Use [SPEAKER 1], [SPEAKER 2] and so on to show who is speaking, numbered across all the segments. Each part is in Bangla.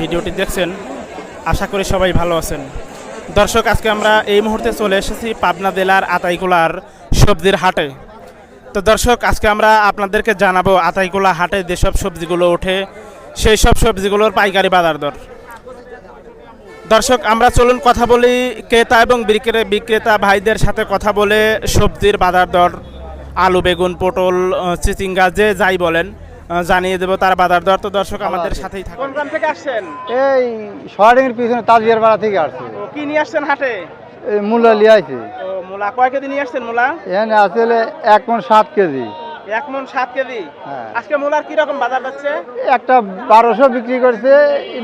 [SPEAKER 1] ভিডিওটি দেখছেন, আশা করি সবাই ভালো আছেন। দর্শক, আজকে আমরা এই মুহূর্তে চলে এসেছি পাবনা জেলার আতাইকুলার সবজির হাটে। তো দর্শক, আজকে আমরা আপনাদেরকে জানাব আতাইকুলা হাটে যেসব সবজিগুলো ওঠে, সেই সব সবজিগুলোর পাইকারি বাজার দর। দর্শক, আমরা চলুন কথা বলি ক্রেতা এবং বিক্রে, বিক্রেতা ভাইদের সাথে কথা বলে সবজির বাজার দর। আলু, বেগুন, পটল চিচিঙ্গা, যে যাই বলেন। জানিয়ে দেবো তার বাজার দর। তো দর্শক আমাদের সাথেই থাকুন। কোন গ্রাম থেকে আসছেন?
[SPEAKER 2] এই শহরের পিছনে তাজিয়ার পাড়া থেকে আসছে।
[SPEAKER 1] কি নিয়ে আসছেন হাটে?
[SPEAKER 2] এই
[SPEAKER 1] মূলা কয় কেজি নিয়ে আসছেন মূলা?
[SPEAKER 2] এখানে আসলে এক মন সাত কেজি।
[SPEAKER 1] এক মন সাত কেজি?
[SPEAKER 2] হ্যাঁ।
[SPEAKER 1] আজকে মূলার কি রকম বাজার যাচ্ছে
[SPEAKER 2] একটা বারোশো বিক্রি করছে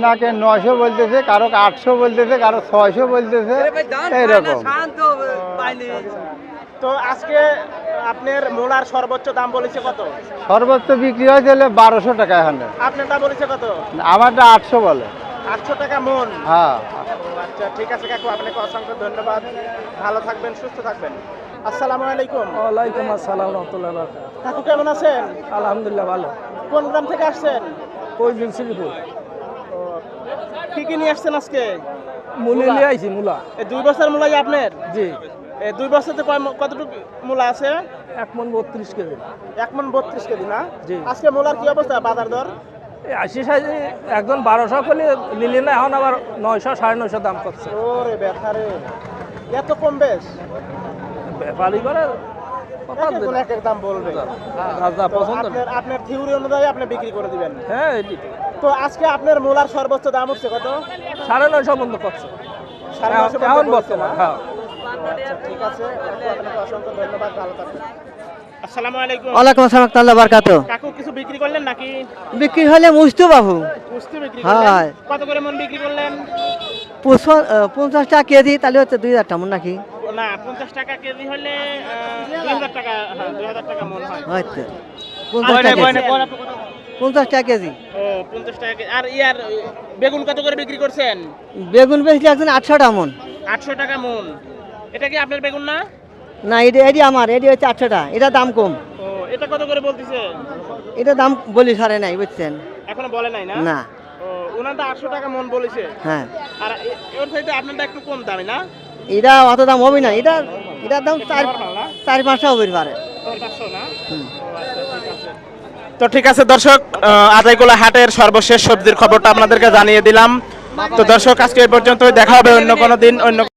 [SPEAKER 2] নাকে নয়শো বলতেছে কারও আটশো বলতেছে কারও ছয়শো বলতেছে এইরকম।
[SPEAKER 1] তো আজকে আপনার মূলার সর্বোচ্চ দাম বলেছে কত?
[SPEAKER 2] সর্বোচ্চ বিক্রি হয়েছিল বারোশো টাকা এখানে।
[SPEAKER 1] আপনারটা বলেছে কত?
[SPEAKER 2] আমারটা আটশো বলে।
[SPEAKER 1] আটশো টাকা মন?
[SPEAKER 2] হ্যাঁ।
[SPEAKER 1] আচ্ছা ঠিক আছে কাকু আপনাকে অসংখ্য ধন্যবাদ। ভালো থাকবেন সুস্থ থাকবেন। আসসালামু আলাইকুম।
[SPEAKER 3] ওয়ালাইকুম আসসালাম রহমতুল্লাহ
[SPEAKER 1] কাকু কেমন আছেন?
[SPEAKER 3] আলহামদুলিল্লাহ ভালো।
[SPEAKER 1] কোন গ্রাম থেকে আসছেন?
[SPEAKER 3] শ্রীপুর।
[SPEAKER 1] কি কি নিয়ে আসছেন আজকে?
[SPEAKER 3] মুলি। নিয়ে আইছি মুলা।
[SPEAKER 1] এই দুই বছর মূলাই আপনার?
[SPEAKER 3] জি।
[SPEAKER 1] দুই বছরতে কয় কতটুকু মূলা আছে?
[SPEAKER 3] এক মন বত্রিশ কেজি।
[SPEAKER 1] এক মন বত্রিশ কেজি না?
[SPEAKER 3] জি।
[SPEAKER 1] আজকে মূলার কি অবস্থা বাজার দর?
[SPEAKER 3] আশি সাইজে একজন বারোশো করলে নিলি না এখন আবার নয়শো সাড়ে নয়শো দাম করছে।
[SPEAKER 1] ওরে ব্যথারে এত কম বেশ?
[SPEAKER 3] ব্যাপারি করে
[SPEAKER 1] দাম বলবে? আপনার থিওরি অনুযায়ী আপনি বিক্রি করে দিবেন।
[SPEAKER 3] হ্যাঁ
[SPEAKER 1] তো আজকে আপনার মূলার সর্বোচ্চ দাম হচ্ছে কত?
[SPEAKER 3] সাড়ে নয়শো বন্ধ করছে।
[SPEAKER 1] সাড়ে পর্যন্ত
[SPEAKER 3] বর্তমান
[SPEAKER 1] না?
[SPEAKER 3] হ্যাঁ।
[SPEAKER 1] ঠিক আছে আপনাকে অসংখ্য ধন্যবাদ ভালো থাকবেন আসসালামু আলাইকুম।
[SPEAKER 4] ওয়ালাইকুম আসসালাম তাল্লা বারকাত
[SPEAKER 1] কাকু কিছু বিক্রি করলেন নাকি?
[SPEAKER 4] বিক্রি হলে মুস্তু বাবু।
[SPEAKER 1] কুস্তি বিক্রি
[SPEAKER 4] হ্যাঁ।
[SPEAKER 1] করলেন কত করে মন বিক্রি করলেন?
[SPEAKER 4] পঞ্চাশ টাকা কেজি তাহলে হচ্ছে দুই হাজার টাকা নাকি?
[SPEAKER 1] না পঞ্চাশ টাকা কেজি হলে দুই হাজার টাকা হ্যাঁ দুই হাজার টাকা মন হয়।
[SPEAKER 4] হয়তো পঞ্চাশ টাকা কেজি। পঞ্চাশ টাকা।
[SPEAKER 1] আর ইয়ার বেগুন কত করে বিক্রি করছেন?
[SPEAKER 4] বেগুন বেচলে একজন আটশো টাকা মন।
[SPEAKER 1] আটশো টাকা মন। এটা কি আপনার বেগুন না?
[SPEAKER 4] না এটি এটি আমার এটি হচ্ছে আটশো টাকা। এটা দাম কম।
[SPEAKER 1] ও এটা কত করে বলতেছে?
[SPEAKER 4] এটা দাম বলি সারে নাই বুঝছেন?
[SPEAKER 1] এখনও বলে নাই না?
[SPEAKER 4] না।
[SPEAKER 1] ও ওনারটা আটশো টাকা মন বলেছে।
[SPEAKER 4] হ্যাঁ।
[SPEAKER 1] আর এ- ওর চাইতে আপনারটা একটু কম দামি না?
[SPEAKER 4] এটা অত দাম হবে না। এটা এটার দাম চার
[SPEAKER 1] normal
[SPEAKER 4] পাঁচশো হবে পারে।
[SPEAKER 1] পাঁচশো না?
[SPEAKER 4] হুম।
[SPEAKER 1] তো ঠিক আছে দর্শক আদাইকোলা হাটের সর্বশেষ সবজির খবরটা আপনাদেরকে জানিয়ে দিলাম। তো দর্শক আজকে এই পর্যন্তই। দেখা হবে অন্য কোনো দিন অন্য